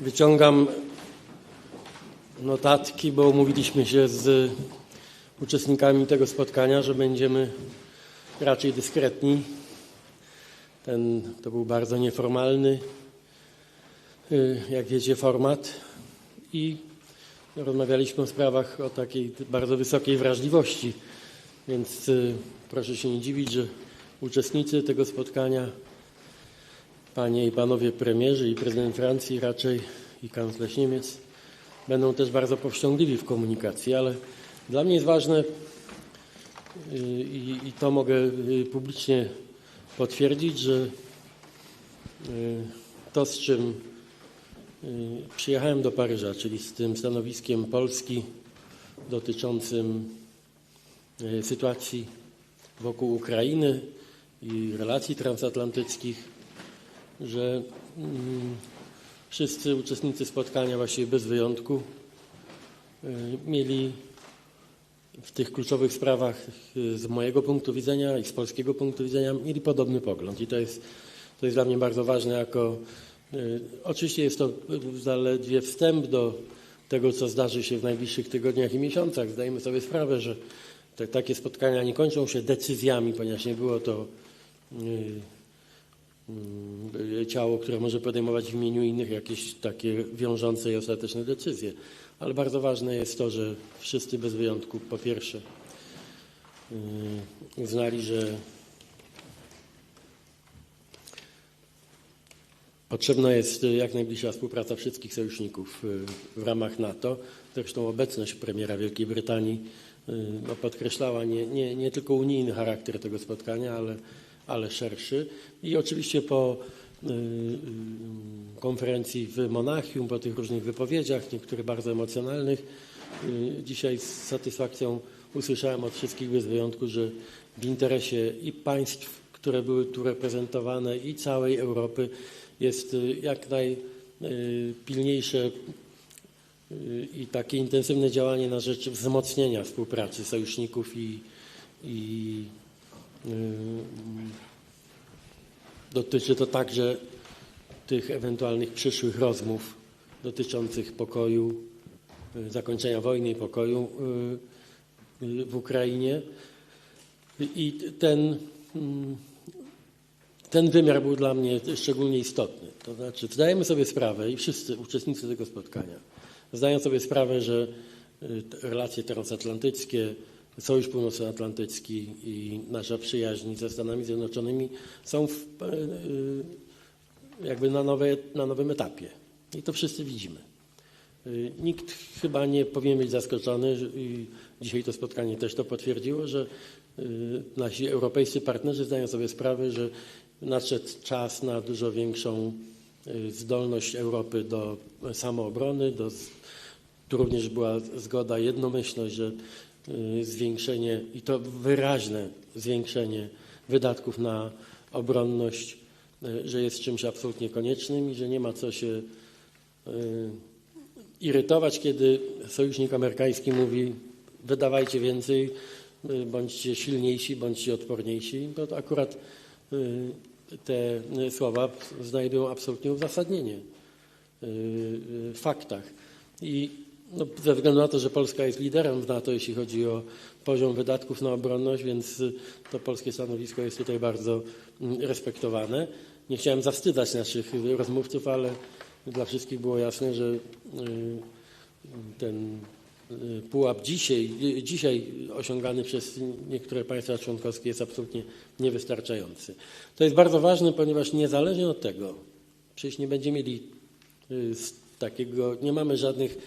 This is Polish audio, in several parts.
Wyciągam notatki, bo umówiliśmy się z uczestnikami tego spotkania, że będziemy raczej dyskretni. Ten, to był bardzo nieformalny, y, jak wiecie, format i rozmawialiśmy o sprawach o takiej bardzo wysokiej wrażliwości, więc y, proszę się nie dziwić, że uczestnicy tego spotkania, panie i panowie premierzy i prezydent Francji raczej i kanclerz Niemiec będą też bardzo powściągliwi w komunikacji, ale dla mnie jest ważne y, i, i to mogę y, publicznie potwierdzić, że y, to, z czym przyjechałem do Paryża, czyli z tym stanowiskiem Polski dotyczącym sytuacji wokół Ukrainy i relacji transatlantyckich, że mm, wszyscy uczestnicy spotkania, właściwie bez wyjątku, mieli w tych kluczowych sprawach z mojego punktu widzenia i z polskiego punktu widzenia mieli podobny pogląd. I to jest, to jest dla mnie bardzo ważne jako oczywiście jest to zaledwie wstęp do tego, co zdarzy się w najbliższych tygodniach i miesiącach. Zdajemy sobie sprawę, że te, takie spotkania nie kończą się decyzjami, ponieważ nie było to ciało, które może podejmować w imieniu innych jakieś takie wiążące i ostateczne decyzje. Ale bardzo ważne jest to, że wszyscy bez wyjątku po pierwsze uznali, że potrzebna jest jak najbliższa współpraca wszystkich sojuszników w ramach NATO. Zresztą obecność premiera Wielkiej Brytanii no, podkreślała nie, nie, nie tylko unijny charakter tego spotkania, ale, ale szerszy. I oczywiście po konferencji w Monachium, po tych różnych wypowiedziach, niektórych bardzo emocjonalnych, dzisiaj z satysfakcją usłyszałem od wszystkich bez wyjątku, że w interesie i państw, które były tu reprezentowane, i całej Europy jest jak najpilniejsze i takie intensywne działanie na rzecz wzmocnienia współpracy sojuszników i, i dotyczy to także tych ewentualnych przyszłych rozmów dotyczących pokoju, zakończenia wojny i pokoju w Ukrainie. I ten, ten wymiar był dla mnie szczególnie istotny. To znaczy, zdajemy sobie sprawę i wszyscy uczestnicy tego spotkania zdają sobie sprawę, że relacje transatlantyckie, Sojusz Północnoatlantycki i nasza przyjaźń ze Stanami Zjednoczonymi są w, jakby na, nowe, na nowym etapie. I to wszyscy widzimy. Nikt chyba nie powinien być zaskoczony dzisiaj to spotkanie też to potwierdziło, że nasi europejscy partnerzy zdają sobie sprawę, że nadszedł czas na dużo większą zdolność Europy do samoobrony, do, tu również była zgoda, jednomyślność, że zwiększenie i to wyraźne zwiększenie wydatków na obronność, że jest czymś absolutnie koniecznym i że nie ma co się irytować, kiedy sojusznik amerykański mówi wydawajcie więcej, bądźcie silniejsi, bądźcie odporniejsi. To akurat te słowa znajdują absolutnie uzasadnienie w faktach. I no, ze względu na to, że Polska jest liderem w NATO, jeśli chodzi o poziom wydatków na obronność, więc to polskie stanowisko jest tutaj bardzo respektowane. Nie chciałem zawstydzać naszych rozmówców, ale dla wszystkich było jasne, że ten pułap dzisiaj, dzisiaj osiągany przez niektóre państwa członkowskie jest absolutnie niewystarczający. To jest bardzo ważne, ponieważ niezależnie od tego, przecież nie będziemy mieli takiego, nie mamy żadnych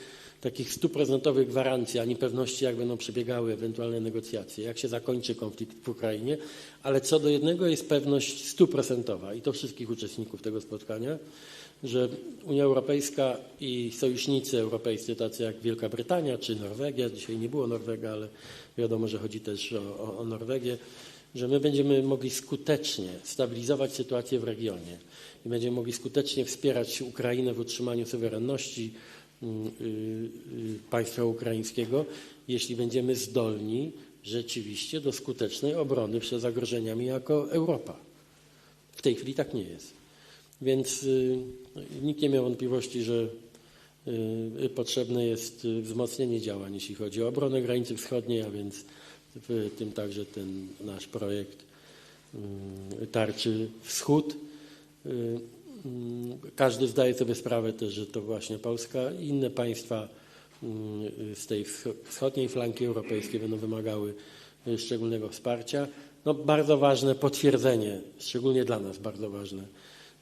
takich stuprocentowych gwarancji ani pewności, jak będą przebiegały ewentualne negocjacje, jak się zakończy konflikt w Ukrainie, ale co do jednego jest pewność stuprocentowa i to wszystkich uczestników tego spotkania, że Unia Europejska i sojusznicy europejscy, tacy jak Wielka Brytania czy Norwegia, dzisiaj nie było Norwega, ale wiadomo, że chodzi też o, o Norwegię, że my będziemy mogli skutecznie stabilizować sytuację w regionie i będziemy mogli skutecznie wspierać Ukrainę w utrzymaniu suwerenności państwa ukraińskiego, jeśli będziemy zdolni rzeczywiście do skutecznej obrony przed zagrożeniami jako Europa. W tej chwili tak nie jest. Więc y, nikt nie miał wątpliwości, że y, potrzebne jest y, wzmocnienie działań, jeśli chodzi o obronę granicy wschodniej, a więc w tym także ten nasz projekt y, Tarczy Wschód. Y, Każdy zdaje sobie sprawę też, że to właśnie Polska i inne państwa y, z tej wscho- wschodniej flanki europejskiej będą wymagały y, szczególnego wsparcia. No, bardzo ważne potwierdzenie, szczególnie dla nas bardzo ważne,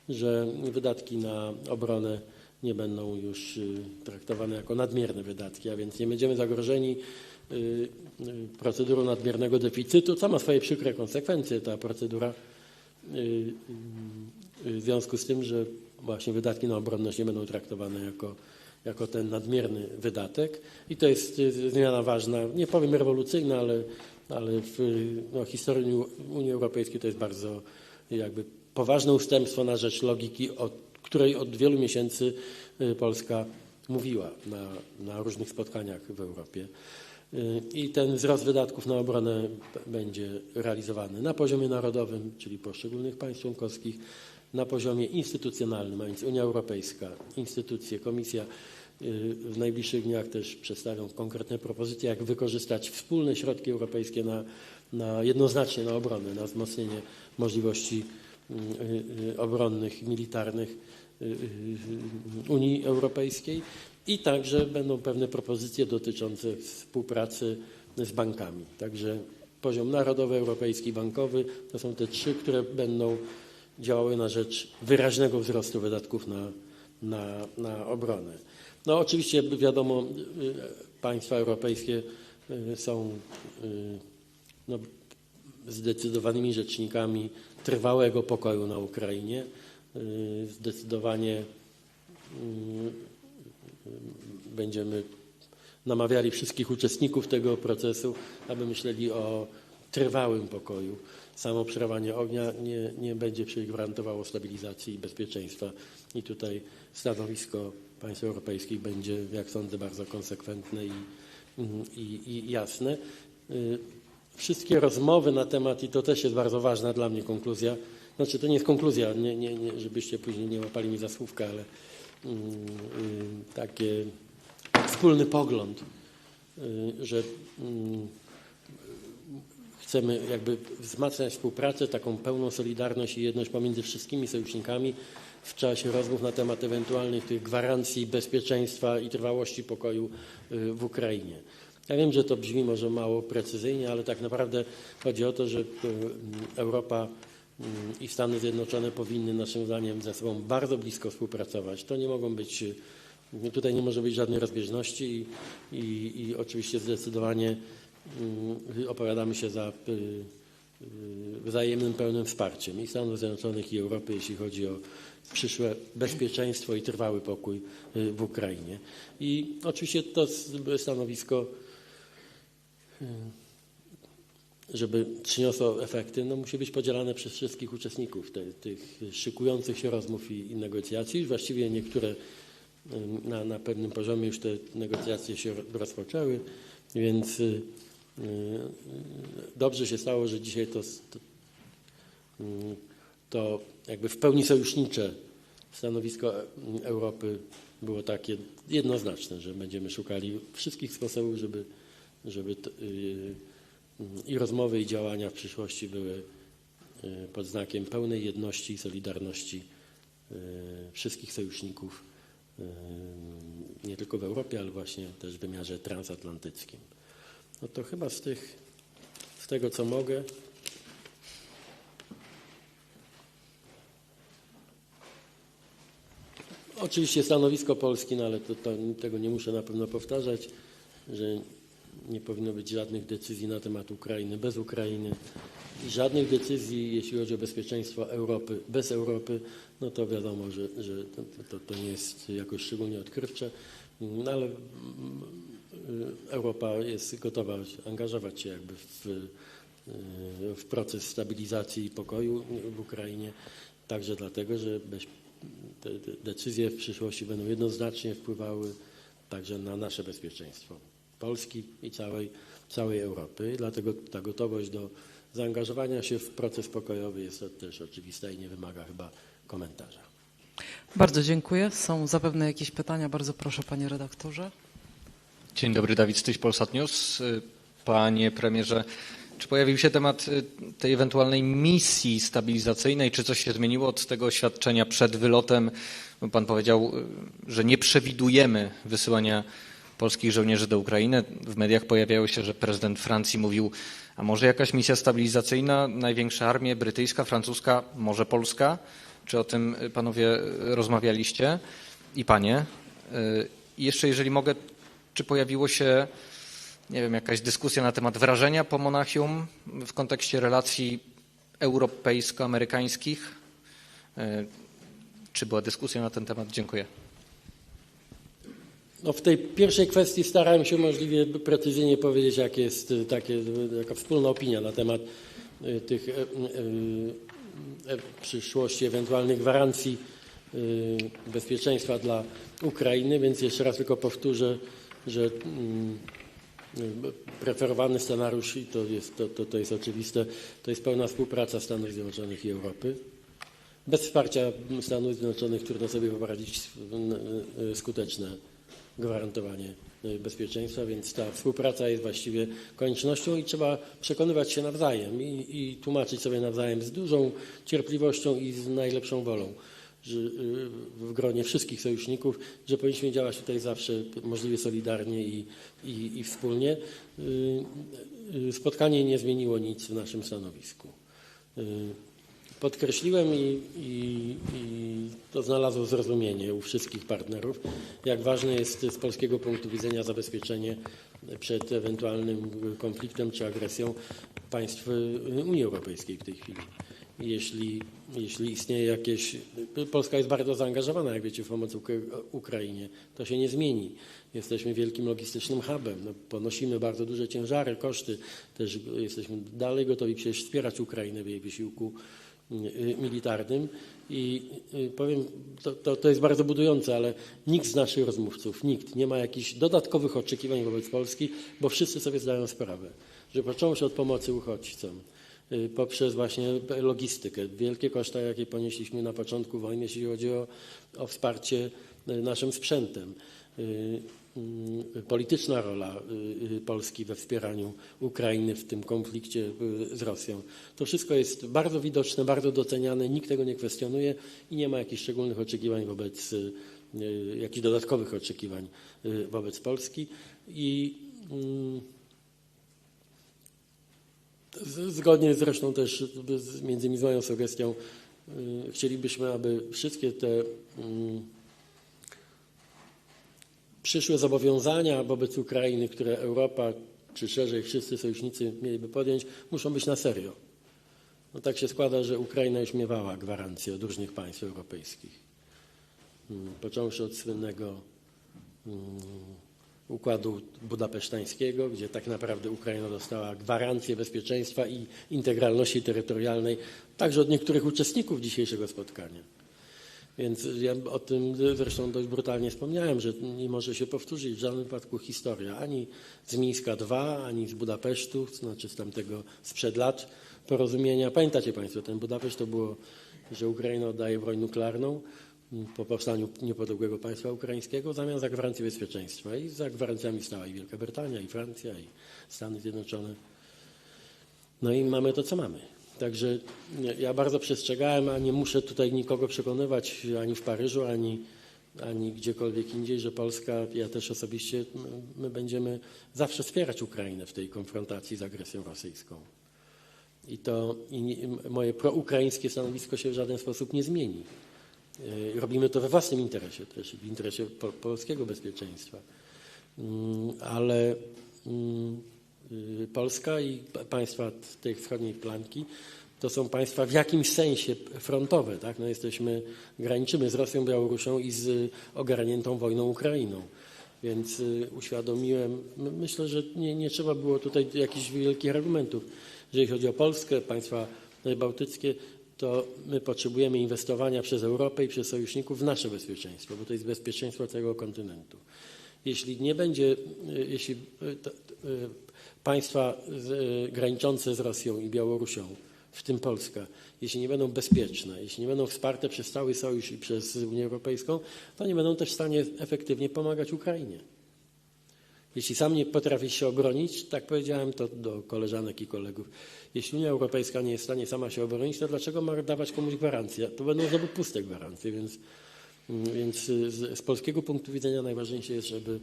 że wydatki na obronę nie będą już y, traktowane jako nadmierne wydatki, a więc nie będziemy zagrożeni y, procedurą nadmiernego deficytu, co ma swoje przykre konsekwencje ta procedura w związku z tym, że właśnie wydatki na obronność nie będą traktowane jako, jako ten nadmierny wydatek. I to jest zmiana ważna, nie powiem rewolucyjna, ale, ale w no, historii Unii- Europejskiej to jest bardzo jakby poważne ustępstwo na rzecz logiki, o której od wielu miesięcy y, Polska mówiła na, na różnych spotkaniach w Europie. Y, I ten wzrost wydatków na obronę będzie realizowany na poziomie narodowym, czyli poszczególnych państw członkowskich, na poziomie instytucjonalnym, a więc Unia Europejska, instytucje, Komisja y, w najbliższych dniach też przedstawią konkretne propozycje, jak wykorzystać wspólne środki europejskie na, na jednoznacznie na obronę, na wzmocnienie możliwości y, y, obronnych, militarnych Unii Europejskiej i także będą pewne propozycje dotyczące współpracy z bankami. Także poziom narodowy, europejski, bankowy to są te trzy, które będą działały na rzecz wyraźnego wzrostu wydatków na, na, na obronę. No oczywiście wiadomo, y, państwa europejskie y, są y, no, zdecydowanymi rzecznikami trwałego pokoju na Ukrainie. Zdecydowanie będziemy namawiali wszystkich uczestników tego procesu, aby myśleli o trwałym pokoju. Samo przerwanie ognia nie, nie będzie przecież gwarantowało stabilizacji i bezpieczeństwa. I tutaj stanowisko państw europejskich będzie, jak sądzę, bardzo konsekwentne i, i, i jasne. Y, Wszystkie rozmowy na temat, i to też jest bardzo ważna dla mnie konkluzja, znaczy to nie jest konkluzja, nie, nie, nie, żebyście później nie łapali mi za słówka, ale mm, y, takie wspólny pogląd, y, że mm, chcemy jakby wzmacniać współpracę, taką pełną solidarność i jedność pomiędzy wszystkimi sojusznikami w czasie rozmów na temat ewentualnych tych gwarancji bezpieczeństwa i trwałości pokoju y, w Ukrainie. Ja wiem, że to brzmi może mało precyzyjnie, ale tak naprawdę chodzi o to, że y, Europa y, i Stany Zjednoczone powinny naszym zdaniem ze sobą bardzo blisko współpracować. To nie mogą być, tutaj nie może być żadnej rozbieżności i, i, i oczywiście zdecydowanie opowiadamy się za y, y, wzajemnym pełnym wsparciem i Stanów Zjednoczonych i Europy, jeśli chodzi o przyszłe bezpieczeństwo i trwały pokój y, w Ukrainie. I oczywiście to stanowisko, żeby przyniosło efekty, no musi być podzielane przez wszystkich uczestników te, tych szykujących się rozmów i, i negocjacji. Właściwie niektóre na, na pewnym poziomie już te negocjacje się rozpoczęły, więc dobrze się stało, że dzisiaj to, to, y, to jakby w pełni sojusznicze stanowisko Europy było takie jednoznaczne, że będziemy szukali wszystkich sposobów, żeby, żeby to, y, i rozmowy, i działania w przyszłości były y, pod znakiem pełnej jedności i solidarności y, wszystkich sojuszników, y, nie tylko w Europie, ale właśnie też w wymiarze transatlantyckim. No to chyba z, tych, z tego, co mogę. Oczywiście stanowisko Polski, no ale to, to, tego nie muszę na pewno powtarzać, że nie powinno być żadnych decyzji na temat Ukrainy bez Ukrainy i żadnych decyzji, jeśli chodzi o bezpieczeństwo Europy bez Europy, no to wiadomo, że, że to, to, to nie jest jakoś szczególnie odkrywcze, no ale mm, y, Europa jest gotowa angażować się jakby w, y, w proces stabilizacji i pokoju w Ukrainie, także dlatego, że te decyzje w przyszłości będą jednoznacznie wpływały także na nasze bezpieczeństwo Polski i całej, całej Europy. Dlatego ta gotowość do zaangażowania się w proces pokojowy jest też oczywista i nie wymaga chyba komentarza. Bardzo dziękuję. Są zapewne jakieś pytania. Bardzo proszę, panie redaktorze. Dzień dobry, Dawid Styś, Polsat News. Panie premierze, czy pojawił się temat y, tej ewentualnej misji stabilizacyjnej? Czy coś się zmieniło od tego oświadczenia przed wylotem? Pan powiedział, y, że nie przewidujemy wysyłania polskich żołnierzy do Ukrainy. W mediach pojawiało się, że prezydent Francji mówił, a może jakaś misja stabilizacyjna, największe armie, brytyjska, francuska, może polska? Czy o tym y, panowie y, rozmawialiście i panie? Y, I jeszcze, jeżeli mogę, czy pojawiło się, nie wiem, jakaś dyskusja na temat wrażenia po Monachium w kontekście relacji europejsko-amerykańskich? Y, Czy była dyskusja na ten temat? Dziękuję. No w tej pierwszej kwestii starałem się możliwie precyzyjnie powiedzieć, jak jest y, takie, y, jaka wspólna opinia na temat y, tych e, e, e, przyszłości, ewentualnych gwarancji y, bezpieczeństwa dla Ukrainy, więc jeszcze raz tylko powtórzę, że mm, y, preferowany scenariusz, i to jest, to, to, to jest oczywiste, to jest pełna współpraca Stanów Zjednoczonych i Europy. Bez wsparcia Stanów Zjednoczonych trudno sobie wyobrazić skuteczne gwarantowanie y, bezpieczeństwa, więc ta współpraca jest właściwie koniecznością i trzeba przekonywać się nawzajem i, i tłumaczyć sobie nawzajem z dużą cierpliwością i z najlepszą wolą że, y, w gronie wszystkich sojuszników, że powinniśmy działać tutaj zawsze możliwie solidarnie i, i, i wspólnie. Y, Spotkanie nie zmieniło nic w naszym stanowisku. Podkreśliłem i, i, i to znalazło zrozumienie u wszystkich partnerów, jak ważne jest z polskiego punktu widzenia zabezpieczenie przed ewentualnym konfliktem czy agresją państw Unii Europejskiej w tej chwili. Jeśli, jeśli istnieje jakieś. Polska jest bardzo zaangażowana, jak wiecie, w pomoc Uk- Ukrainie. To się nie zmieni. Jesteśmy wielkim logistycznym hubem. No, ponosimy bardzo duże ciężary, koszty. Też jesteśmy dalej gotowi przecież wspierać Ukrainę w jej wysiłku militarnym. I y, powiem, to, to, to jest bardzo budujące, ale nikt z naszych rozmówców, nikt nie ma jakichś dodatkowych oczekiwań wobec Polski, bo wszyscy sobie zdają sprawę, że począwszy od pomocy uchodźcom, y, poprzez właśnie logistykę, wielkie koszta, jakie ponieśliśmy na początku wojny, jeśli chodzi o, o wsparcie y, naszym sprzętem, y, y, polityczna rola y, y, Polski we wspieraniu Ukrainy w tym konflikcie y, z Rosją. To wszystko jest bardzo widoczne, bardzo doceniane, nikt tego nie kwestionuje i nie ma jakichś szczególnych oczekiwań wobec, y, y, jakichś dodatkowych oczekiwań y, wobec Polski. I mm, zgodnie zresztą też między innymi z moją sugestią y, chcielibyśmy, aby wszystkie te mm, przyszłe zobowiązania wobec Ukrainy, które Europa, czy szerzej wszyscy sojusznicy mieliby podjąć, muszą być na serio. No tak się składa, że Ukraina już miewała gwarancje od różnych państw europejskich. Mm, Począwszy od słynnego mm, układu budapesztańskiego, gdzie tak naprawdę Ukraina dostała gwarancję bezpieczeństwa i integralności terytorialnej, także od niektórych uczestników dzisiejszego spotkania. Więc ja o tym zresztą dość brutalnie wspomniałem, że nie może się powtórzyć w żadnym wypadku historia ani z Mińska II, ani z Budapesztu, to znaczy z tamtego sprzed lat porozumienia. Pamiętacie Państwo, ten Budapeszt to było, że Ukraina oddaje broń nuklearną po powstaniu niepodległego państwa ukraińskiego w zamian za gwarancję bezpieczeństwa. I za gwarancjami stała i Wielka Brytania, i Francja, i Stany Zjednoczone. No i mamy to, co mamy. Także ja bardzo przestrzegałem, a nie muszę tutaj nikogo przekonywać ani w Paryżu, ani, ani gdziekolwiek indziej, że Polska, ja też osobiście, my będziemy zawsze wspierać Ukrainę w tej konfrontacji z agresją rosyjską. I to i moje proukraińskie stanowisko się w żaden sposób nie zmieni. Y, Robimy to we własnym interesie też, w interesie po, polskiego bezpieczeństwa. Mm, Ale mm, Polska i pa- państwa tej wschodniej flanki to są państwa w jakimś sensie frontowe. Tak? No jesteśmy, graniczymy z Rosją, Białorusią i z y, ogarniętą wojną Ukrainą. Więc y, uświadomiłem, my- myślę, że nie, nie trzeba było tutaj jakichś wielkich argumentów. Jeżeli chodzi o Polskę, państwa bałtyckie, to my potrzebujemy inwestowania przez Europę i przez sojuszników w nasze bezpieczeństwo, bo to jest bezpieczeństwo całego kontynentu. Jeśli nie będzie, y, jeśli y, y, państwa y, graniczące z Rosją i Białorusią w tym Polska, jeśli nie będą bezpieczne, jeśli nie będą wsparte przez cały Sojusz i przez Unię Europejską, to nie będą też w stanie efektywnie pomagać Ukrainie. Jeśli sam nie potrafisz się obronić, tak powiedziałem to do koleżanek i kolegów, jeśli Unia Europejska nie jest w stanie sama się obronić, to dlaczego ma dawać komuś gwarancje? To będą znowu puste gwarancje, więc, mm, więc z, z polskiego punktu widzenia najważniejsze jest, żeby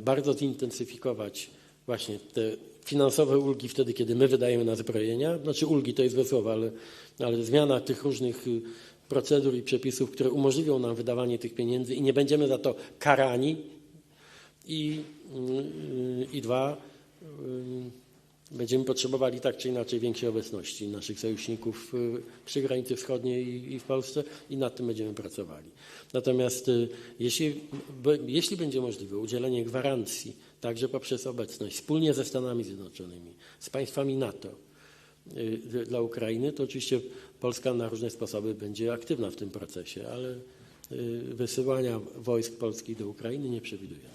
bardzo zintensyfikować właśnie te finansowe ulgi wtedy, kiedy my wydajemy na zbrojenia. Znaczy ulgi to jest złe słowo, ale, ale zmiana tych różnych y, procedur i przepisów, które umożliwią nam wydawanie tych pieniędzy i nie będziemy za to karani, i, y, i dwa, y, będziemy potrzebowali tak czy inaczej większej obecności naszych sojuszników y, przy granicy wschodniej i- w Polsce i nad tym będziemy pracowali. Natomiast y, jeśli, jeśli będzie możliwe udzielenie gwarancji także poprzez obecność wspólnie ze Stanami Zjednoczonymi, z państwami NATO y, dla Ukrainy, to oczywiście Polska na różne sposoby będzie aktywna w tym procesie, ale y, wysyłania wojsk polskich do Ukrainy nie przewidujemy.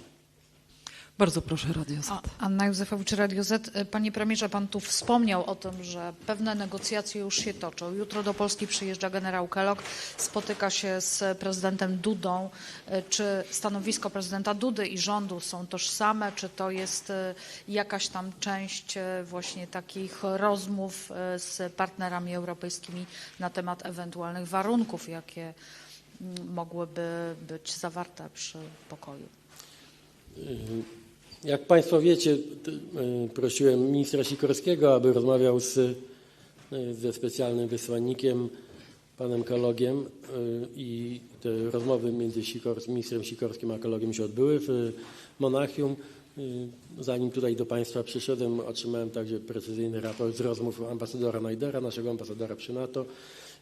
Bardzo proszę, Radio Z. A, Anna Józefowicz, Radio Z. Panie premierze, pan tu wspomniał o tym, że pewne negocjacje już się toczą. Jutro do Polski przyjeżdża generał Kellogg, spotyka się z prezydentem Dudą. Czy stanowisko prezydenta Dudy i rządu są tożsame? Czy to jest e, jakaś tam część e, właśnie takich rozmów e, z partnerami europejskimi na temat ewentualnych warunków, jakie mm, mogłyby być zawarte przy pokoju? Jak Państwo wiecie, y, prosiłem ministra Sikorskiego, aby rozmawiał z, y, ze specjalnym wysłannikiem, panem Kalogiem y, i te rozmowy między Sikor, ministrem Sikorskim a Kalogiem się odbyły w Monachium. Zanim tutaj do Państwa przyszedłem, otrzymałem także precyzyjny raport z rozmów ambasadora Najdera, naszego ambasadora przy NATO,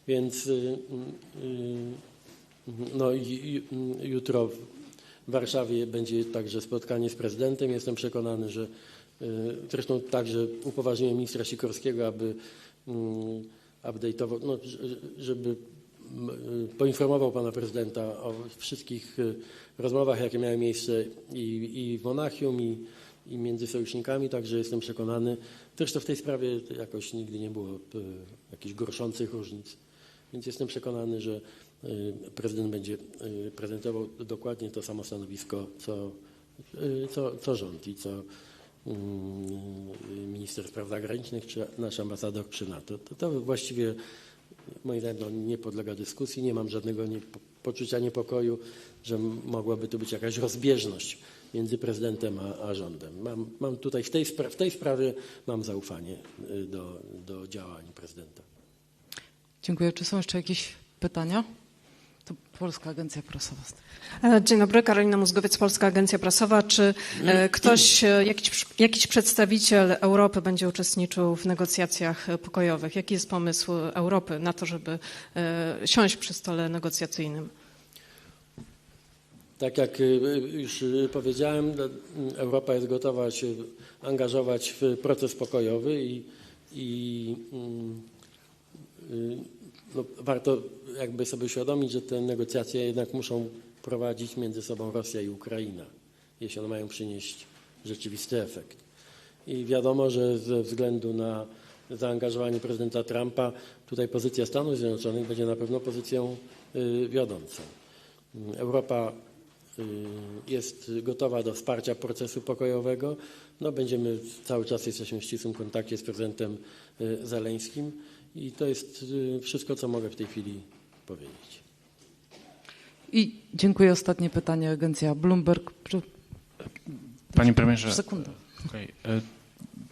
więc no i- jutro w Warszawie będzie także spotkanie z prezydentem. Jestem przekonany, że y, zresztą także upoważniłem ministra Sikorskiego, aby mm, update'ował, no, żeby y, poinformował pana prezydenta o wszystkich y, rozmowach, jakie miały miejsce i, i w Monachium, i, i między sojusznikami, także jestem przekonany. Zresztą w tej sprawie jakoś nigdy nie było jakichś gorszących różnic. Więc jestem przekonany, że prezydent będzie y, prezentował dokładnie to samo stanowisko, co, y, co, co rząd i co mm, minister spraw zagranicznych czy nasz ambasador przy NATO. To, to właściwie moim zdaniem no, nie podlega dyskusji. Nie mam żadnego nie, poczucia niepokoju, że mogłaby tu być jakaś rozbieżność między prezydentem a, a rządem. Mam, mam tutaj w tej, w tej sprawie mam zaufanie y, do, do działań prezydenta. Dziękuję. Czy są jeszcze jakieś pytania? To Polska Agencja Prasowa. E, Dzień dobry, Karolina Mózgowiec, Polska Agencja Prasowa. Czy e, ktoś, e, jakiś, jakiś przedstawiciel Europy będzie uczestniczył w negocjacjach pokojowych? Jaki jest pomysł Europy na to, żeby siąść przy stole negocjacyjnym? Tak jak już powiedziałem, Europa jest gotowa się angażować w proces pokojowy i, i mm, y, no, warto jakby sobie uświadomić, że te negocjacje jednak muszą prowadzić między sobą Rosja i Ukraina, jeśli one mają przynieść rzeczywisty efekt. I wiadomo, że ze względu na zaangażowanie prezydenta Trumpa, tutaj pozycja Stanów Zjednoczonych będzie na pewno pozycją y, wiodącą. Europa y, jest gotowa do wsparcia procesu pokojowego. No, będziemy cały czas jesteśmy w ścisłym kontakcie z prezydentem y, Zeleńskim i to jest y, wszystko, co mogę w tej chwili powiedzieć. I dziękuję. Ostatnie pytanie. Agencja Bloomberg. Panie premierze, Sekundę. okej, e,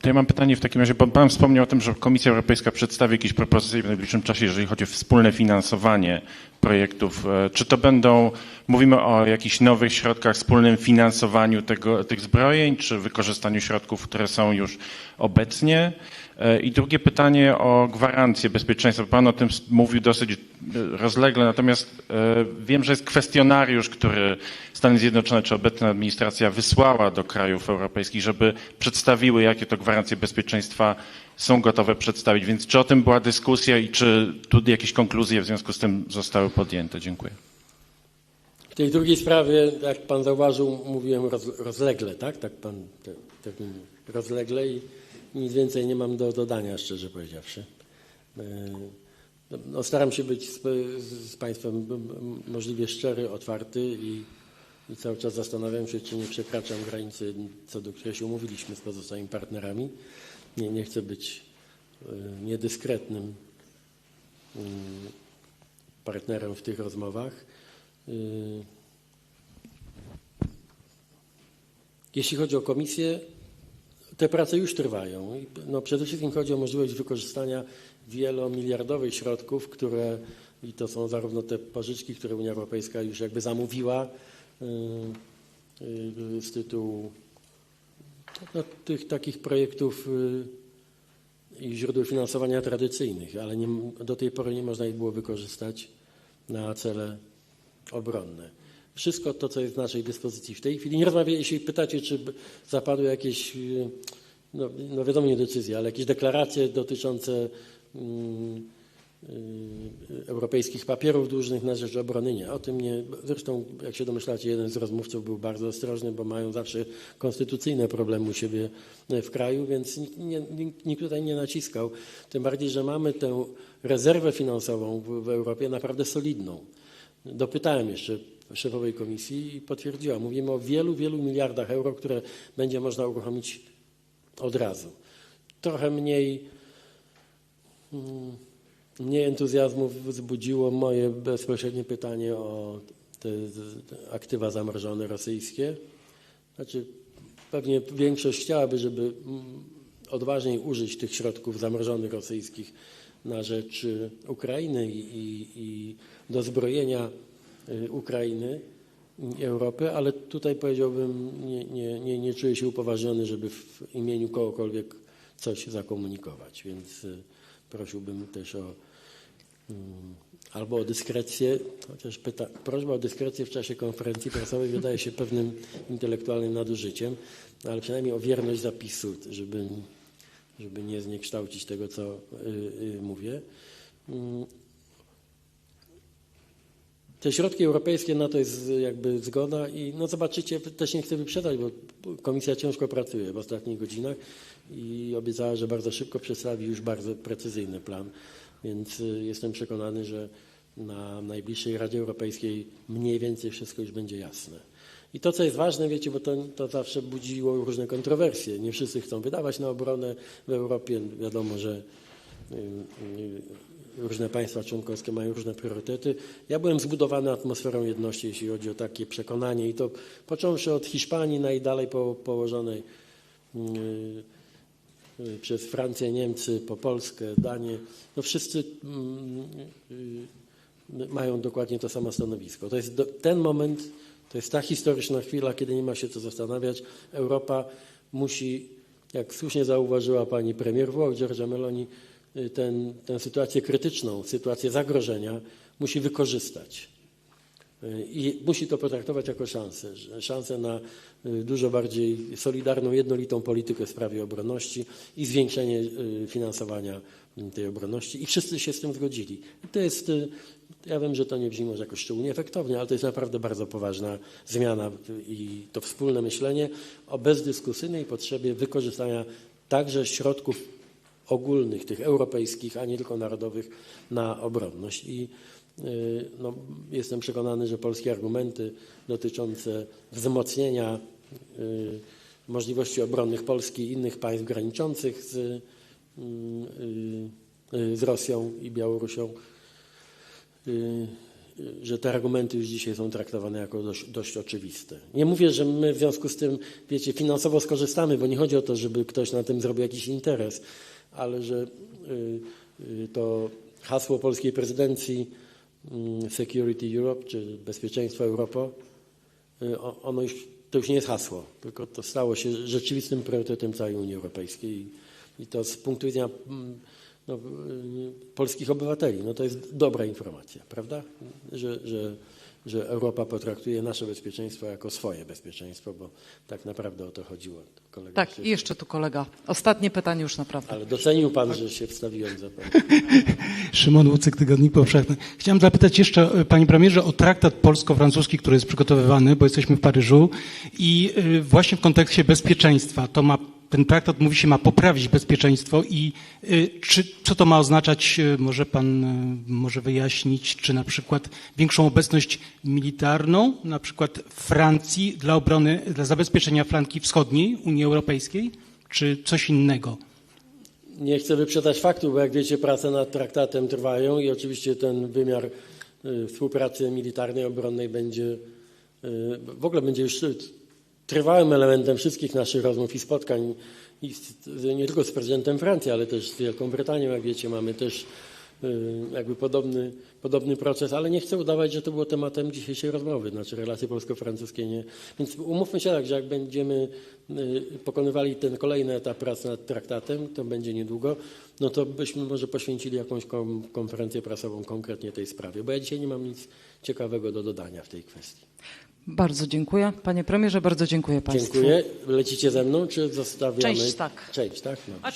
to ja mam pytanie w takim razie, bo Pan wspomniał o tym, że Komisja Europejska przedstawi jakieś propozycje w najbliższym czasie, jeżeli chodzi o wspólne finansowanie projektów. E, Czy to będą, mówimy o jakichś nowych środkach, wspólnym finansowaniu tego, tych zbrojeń, czy wykorzystaniu środków, które są już obecnie? E, I drugie pytanie o gwarancję bezpieczeństwa. Pan o tym mówił dosyć e, rozlegle, natomiast e, wiem, że jest kwestionariusz, który Stany Zjednoczone czy obecna administracja wysłała do krajów europejskich, żeby przedstawiły, jakie to gwarancje bezpieczeństwa są gotowe przedstawić. Więc czy o tym była dyskusja i czy tu jakieś konkluzje w związku z tym zostały podjęte? Dziękuję. W tej drugiej sprawie, jak pan zauważył, mówiłem roz, rozlegle, tak? Tak pan te, termin rozlegle i nic więcej nie mam do dodania, szczerze powiedziawszy. e, no, staram się być z, z Państwem możliwie szczery, otwarty i, i cały czas zastanawiam się, czy nie przekraczam granicy, co do której się umówiliśmy z pozostałymi partnerami. Nie, nie chcę być e, niedyskretnym mm, partnerem w tych rozmowach. Y, Jeśli chodzi o komisję, te prace już trwają. No, przede wszystkim chodzi o możliwość wykorzystania wielomiliardowych środków, które i to są zarówno te pożyczki, które Unia Europejska już jakby zamówiła y, y, z tytułu no, tych takich projektów y, i źródeł finansowania tradycyjnych, ale nie, do tej pory nie można ich było wykorzystać na cele obronne. Wszystko to, co jest w naszej dyspozycji w tej chwili. Nie rozmawiam, jeśli pytacie, czy zapadły jakieś, y, no, no wiadomo, nie decyzje, ale jakieś deklaracje dotyczące mm, y, europejskich papierów dłużnych na rzecz obrony. Nie, o tym nie. Zresztą, jak się domyślacie, jeden z rozmówców był bardzo ostrożny, bo mają zawsze konstytucyjne problemy u siebie w kraju, więc nikt, nikt, nikt tutaj nie naciskał. Tym bardziej, że mamy tę rezerwę finansową w, w Europie naprawdę solidną. Dopytałem jeszcze szefowej komisji i potwierdziła. Mówimy o wielu, wielu miliardach euro, które będzie można uruchomić od razu. Trochę mniej, mm, mniej entuzjazmu wzbudziło moje bezpośrednie pytanie o te aktywa zamrożone rosyjskie. Znaczy, pewnie większość chciałaby, żeby mm, odważniej użyć tych środków zamrożonych rosyjskich na rzecz Ukrainy i, i, i dozbrojenia Ukrainy i Europy, ale tutaj powiedziałbym, nie, nie, nie, nie czuję się upoważniony, żeby w imieniu kogokolwiek coś zakomunikować, więc y, prosiłbym też o mm, albo o dyskrecję, chociaż pyta, prośba o dyskrecję w czasie konferencji prasowej wydaje się pewnym intelektualnym nadużyciem, ale przynajmniej o wierność zapisu, żeby, żeby nie zniekształcić tego, co y, y, mówię. Te środki europejskie, na to jest jakby zgoda i no zobaczycie, też nie chcę wyprzedzać, bo komisja ciężko pracuje w ostatnich godzinach i obiecała, że bardzo szybko przedstawi już bardzo precyzyjny plan, więc y, jestem przekonany, że na najbliższej Radzie Europejskiej mniej więcej wszystko już będzie jasne. I to, co jest ważne, wiecie, bo to, to zawsze budziło różne kontrowersje. Nie wszyscy chcą wydawać na obronę w Europie. Wiadomo, że różne państwa członkowskie mają różne priorytety. Ja byłem zbudowany atmosferą jedności, jeśli chodzi o takie przekonanie i to począwszy od Hiszpanii najdalej po, położonej y, y, przez Francję, Niemcy, po Polskę, Danię, no wszyscy mm, y, mają dokładnie to samo stanowisko. To jest do, ten moment, to jest ta historyczna chwila, kiedy nie ma się co zastanawiać. Europa musi, jak słusznie zauważyła pani premier Włoch, Giorgia Meloni, y, ten, tę sytuację krytyczną, sytuację zagrożenia musi wykorzystać. I musi to potraktować jako szansę, szansę na y, dużo bardziej solidarną, jednolitą politykę w sprawie obronności i zwiększenie y, finansowania tej obronności. I wszyscy się z tym zgodzili. I to jest, y, ja wiem, że to nie brzmi może jakoś szczególnie efektownie, ale to jest naprawdę bardzo poważna zmiana i to wspólne myślenie o bezdyskusyjnej potrzebie wykorzystania także środków ogólnych, tych europejskich, a nie tylko narodowych, na obronność. I y, no, jestem przekonany, że polskie argumenty dotyczące wzmocnienia y, możliwości obronnych Polski i innych państw graniczących z, y, z Rosją i Białorusią, że te argumenty już dzisiaj są traktowane jako dość, dość oczywiste. Nie mówię, że my w związku z tym, wiecie, finansowo skorzystamy, bo nie chodzi o to, żeby ktoś na tym zrobił jakiś interes, ale że y, y, to hasło polskiej prezydencji mm, Security Europe, czy Bezpieczeństwo Europa, y, ono już, to już nie jest hasło, tylko to stało się rzeczywistym priorytetem całej Unii Europejskiej. I, to z punktu widzenia mm, no, polskich obywateli, no to jest dobra informacja, prawda? Że, że, że Europa potraktuje nasze bezpieczeństwo jako swoje bezpieczeństwo, bo tak naprawdę o to chodziło. Kolega Tak, się- i jeszcze tu kolega. Ostatnie pytanie już naprawdę. Ale docenił pan, że się wstawiłem za pan. Szymon Łucyk, Tygodnik Powszechny. Chciałem zapytać jeszcze, e, panie premierze, o traktat polsko-francuski, który jest przygotowywany, bo jesteśmy w Paryżu i e, właśnie w kontekście bezpieczeństwa. To ma ten traktat, mówi się, ma poprawić bezpieczeństwo i y, czy, co to ma oznaczać, y, może pan y, może wyjaśnić, czy na przykład większą obecność militarną, na przykład Francji dla obrony, dla zabezpieczenia flanki wschodniej Unii Europejskiej, czy coś innego? Nie chcę wyprzedać faktu, bo jak wiecie, prace nad traktatem trwają i oczywiście ten wymiar współpracy militarnej, obronnej będzie w ogóle będzie już trwałym elementem wszystkich naszych rozmów i spotkań. I z, nie tylko z prezydentem Francji, ale też z Wielką Brytanią, jak wiecie, mamy też y, jakby podobny, podobny proces, ale nie chcę udawać, że to było tematem dzisiejszej rozmowy, znaczy relacje polsko-francuskie. Nie. Więc umówmy się tak, że jak będziemy y, pokonywali ten kolejny etap prac nad traktatem, to będzie niedługo, no to byśmy może poświęcili jakąś konferencję prasową konkretnie tej sprawie, bo ja dzisiaj nie mam nic ciekawego do dodania w tej kwestii. Bardzo dziękuję. Panie premierze, bardzo dziękuję państwu. Dziękuję. Lecicie ze mną, czy zostawiamy? Część tak. Część, tak? No.